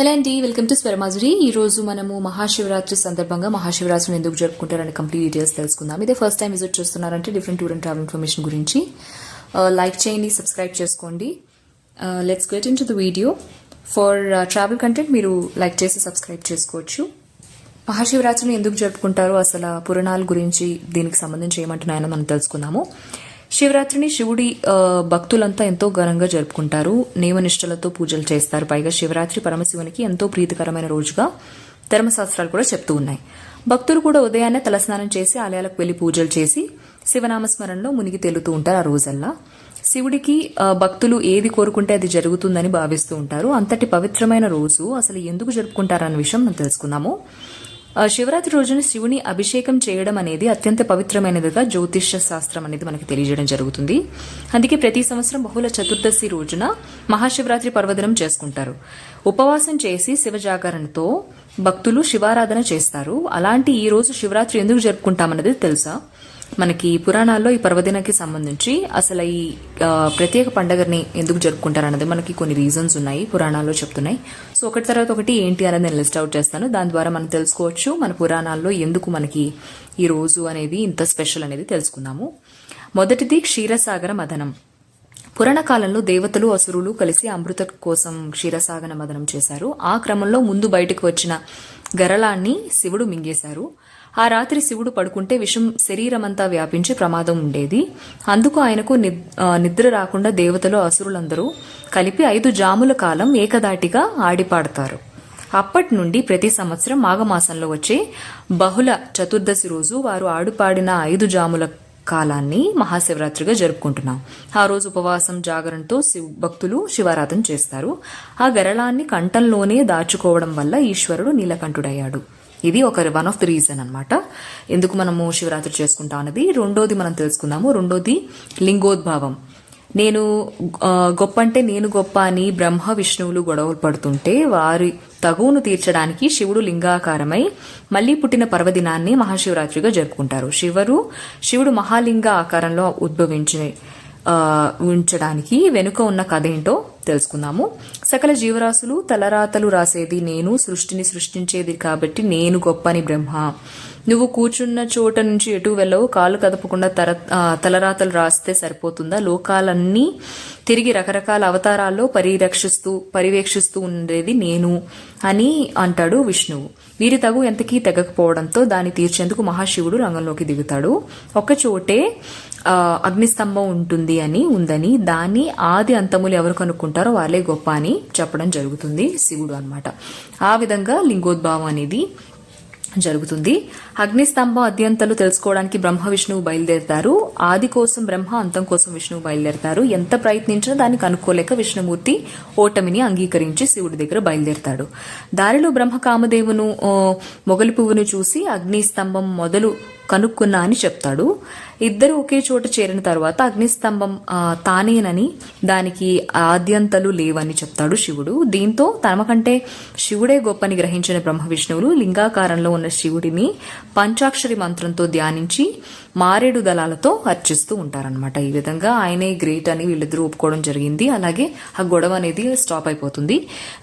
Hello అండి. Welcome to స్వరమాజురి ఈ రోజు మనము మహాశివరాత్రి సందర్భంగా మహాశివరాత్రిని ఎందుకు జరుపుకుంటారని కంప్లీట్ డీటెయిల్స్ తెలుసుకుందాం. ఇదే ఫస్ట్ టైం విజిట్ చేస్తున్నారంటే different tour and travel information గురించి. Uh, లైక్ చేయండి సబ్స్క్రైబ్ చేసుకోండి. Let's get into the video for travel content మీరు లైక్ చేసి సబ్స్క్రైబ్ చేసుకోవచ్చు. మహాశివరాత్రిని ఎందుకు జరుపుకుంటారు? అసలు పురాణాల గురించి దీనికి సంబంధించి ఏమంటున్నాయని మనం తెలుసుకుందాము. శివరాత్రిని శివుడి భక్తులంతా ఎంతో ఘనంగా జరుపుకుంటారు. నియమనిష్టలతో పూజలు చేస్తారు. పైగా శివరాత్రి పరమశివునికి ఎంతో ప్రీతికరమైన రోజుగా ధర్మశాస్త్రాలు కూడా చెప్తూ ఉన్నాయి. భక్తులు కూడా ఉదయాన్నే తలస్నానం చేసి ఆలయాలకు వెళ్ళి పూజలు చేసి శివనామస్మరణలో మునిగి తేలుతూ ఉంటారు ఆ రోజల్లా. శివుడికి భక్తులు ఏది కోరుకుంటే అది జరుగుతుందని భావిస్తూ ఉంటారు. అంతటి పవిత్రమైన రోజు అసలు ఎందుకు జరుపుకుంటారన్న విషయం మనం తెలుసుకుందాము. శివరాత్రి రోజున శివుని అభిషేకం చేయడం అనేది అత్యంత పవిత్రమైనదిగా జ్యోతిష్య శాస్త్రం అనేది మనకి తెలియజేయడం జరుగుతుంది. అందుకే ప్రతి సంవత్సరం బహుళ చతుర్దశి రోజున మహాశివరాత్రి పర్వదినం చేసుకుంటారు. ఉపవాసం చేసి శివజాగరణతో భక్తులు శివారాధన చేస్తారు. అలాంటి ఈ రోజు శివరాత్రి ఎందుకు జరుపుకుంటామన్నది తెలుసా? మనకి పురాణాల్లో ఈ పర్వదినానికి సంబంధించి అసలు ఈ ప్రత్యేక పండుగని ఎందుకు జరుపుకుంటారు అన్నది మనకి కొన్ని రీజన్స్ ఉన్నాయి పురాణాల్లో చెప్తున్నాయి. సో ఒకటి తర్వాత ఒకటి ఏంటి అనేది నేను లిస్ట్ అవుట్ చేస్తాను. దాని ద్వారా మనం తెలుసుకోవచ్చు మన పురాణాల్లో ఎందుకు మనకి ఈ రోజు అనేది ఇంత స్పెషల్ అనేది తెలుసుకుందాము. మొదటిది క్షీరసాగర మదనం. పురాణ కాలంలో దేవతలు అసురులు కలిసి అమృత కోసం క్షీరసాగర మదనం చేశారు. ఆ క్రమంలో ముందు బయటకు వచ్చిన గరళాన్ని శివుడు మింగేశారు. ఆ రాత్రి శివుడు పడుకుంటే విషం శరీరమంతా వ్యాపించి ప్రమాదం ఉండేది. అందుకు ఆయనకు నిద్ర రాకుండా దేవతలు అసురులందరూ కలిపి ఐదు జాముల కాలం ఏకదాటిగా ఆడిపాడతారు. అప్పటి నుండి ప్రతి సంవత్సరం మాఘమాసంలో వచ్చే బహుళ చతుర్దశి రోజు వారు ఆడుపాడిన ఐదు జాముల కాలాన్ని మహాశివరాత్రిగా జరుపుకుంటున్నాం. ఆ రోజు ఉపవాసం జాగరణతో శివ భక్తులు శివారాధన చేస్తారు. ఆ గరళాన్ని కంఠంలోనే దాచుకోవడం వల్ల ఈశ్వరుడు నీలకంఠుడయ్యాడు. ఇది ఒక వన్ ఆఫ్ ది రీజన్ అనమాట ఎందుకు మనము శివరాత్రి చేసుకుంటాం అన్నది? రెండోది మనం తెలుసుకుందాము. రెండోది లింగోద్భావం. నేను గొప్ప అంటే నేను గొప్ప అని బ్రహ్మ విష్ణువులు గొడవలు పడుతుంటే వారి తగువును తీర్చడానికి శివుడు లింగాకారమై మళ్ళీ పుట్టిన పర్వదినాన్ని మహాశివరాత్రిగా జరుపుకుంటారు. శివరు శివుడు మహాలింగ ఆకారంలో ఉద్భవించి ఉంచడానికి వెనుక ఉన్న కథ ఏంటో తెలుసుకుందాము. సకల జీవరాశులు తలరాతలు రాసేది నేను సృష్టిని సృష్టించేది కాబట్టి నేను గొప్పని బ్రహ్మ. నువ్వు కూర్చున్న చోట నుంచి ఎటు వెళ్ళవు. కాలు కదపకుండా తర తలరాతలు రాస్తే సరిపోతుందా? లోకాలన్నీ తిరిగి రకరకాల అవతారాల్లో పరిరక్షిస్తూ పర్యవేక్షిస్తూ ఉండేది నేను అని అంటాడు విష్ణువు. వీరి తగు ఎంతకీ తెగకపోవడంతో దాన్ని తీర్చేందుకు మహాశివుడు రంగంలోకి దిగుతాడు. ఒక చోటే ఆ, అగ్నిస్తంభం ఉంటుంది అని ఉందని దాన్ని ఆది అంతములు ఎవరు కనుక్కుంటారో వాళ్ళే గొప్ప అని చెప్పడం జరుగుతుంది శివుడు అన్నమాట. ఆ విధంగా లింగోద్భావం అనేది జరుగుతుంది. అగ్నిస్తంభం అద్యంతలు తెలుసుకోవడానికి బ్రహ్మ విష్ణువు బయలుదేరతారు. ఆది కోసం బ్రహ్మ అంతం కోసం విష్ణువు బయలుదేరతారు. ఎంత ప్రయత్నించినా దాన్ని కనుక్కోలేక విష్ణుమూర్తి ఓటమిని అంగీకరించి శివుడి దగ్గర బయలుదేరతాడు. దారిలో బ్రహ్మ కామదేవును మొగలి పువ్వును చూసి అగ్నిస్తంభం మొదలు కనుక్కున్నా అని చెప్తాడు. ఇద్దరు ఒకే చోట చేరిన తర్వాత అగ్నిస్తంభం తానేనని దానికి ఆద్యంతలు లేవని చెప్తాడు శివుడు. దీంతో తమకంటే శివుడే గొప్పని గ్రహించిన బ్రహ్మ విష్ణువులు లింగాకారంలో ఉన్న శివుడిని పంచాక్షరి మంత్రంతో ధ్యానించి మారేడు దళాలతో అర్చిస్తూ ఉంటారనమాట ఈ విధంగా ఆయనే గ్రేట్ అని వీళ్ళిద్దరూ ఒప్పుకోవడం జరిగింది. అలాగే ఆ గొడవ అనేది స్టాప్ అయిపోతుంది.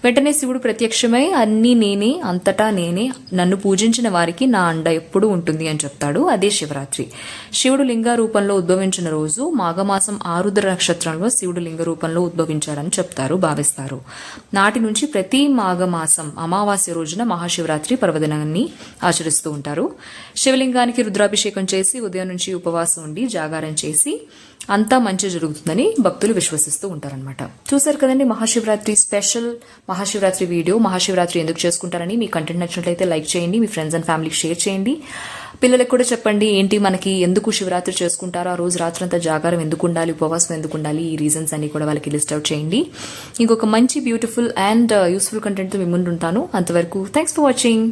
వెంటనే శివుడు ప్రత్యక్షమై అన్నీ నేనే అంతటా నేనే నన్ను పూజించిన వారికి నా అండ ఎప్పుడూ ఉంటుంది అని చెప్తాడు. అదే శివరాత్రి. శివుడు లింగ రూపంలో ఉద్భవించిన రోజు మాఘమాసం ఆరుద్ర నక్షత్రంలో శివుడు లింగ రూపంలో ఉద్భవించాడని చెప్తారు భావిస్తారు. నాటి నుంచి ప్రతి మాఘమాసం అమావాస్య రోజున మహాశివరాత్రి పర్వదినాన్ని ఆచరిస్తూ ఉంటారు. శివలింగానికి రుద్రాభిషేకం చేసి ఉదయం నుంచి ఉపవాసం ఉండి జాగారం చేసి అంతా మంచి జరుగుతుందని భక్తులు విశ్వసిస్తూ ఉంటారనమాట చూసారు కదండి మహాశివరాత్రి స్పెషల్ మహాశివరాత్రి వీడియో. మహాశివరాత్రి ఎందుకు చేసుకుంటారని మీ కంటెంట్ నచ్చినట్లయితే లైక్ చేయండి మీ ఫ్రెండ్స్ అండ్ ఫ్యామిలీకి షేర్ చేయండి. పిల్లలకు కూడా చెప్పండి ఏంటి మనకి ఎందుకు శివరాత్రి చేసుకుంటారో ఆ రోజు రాత్రంతా జాగారం ఎందుకు ఉండాలి ఉపవాసం ఎందుకు ఉండాలి ఈ రీజన్స్ అన్ని కూడా వాళ్ళకి లిస్ట్ అవుట్ చేయండి. ఇంకొక మంచి బ్యూటిఫుల్ అండ్ యూస్ఫుల్ కంటెంట్తో మీ ముందు ఉంటాను అంతవరకు థ్యాంక్స్ ఫర్ వాచింగ్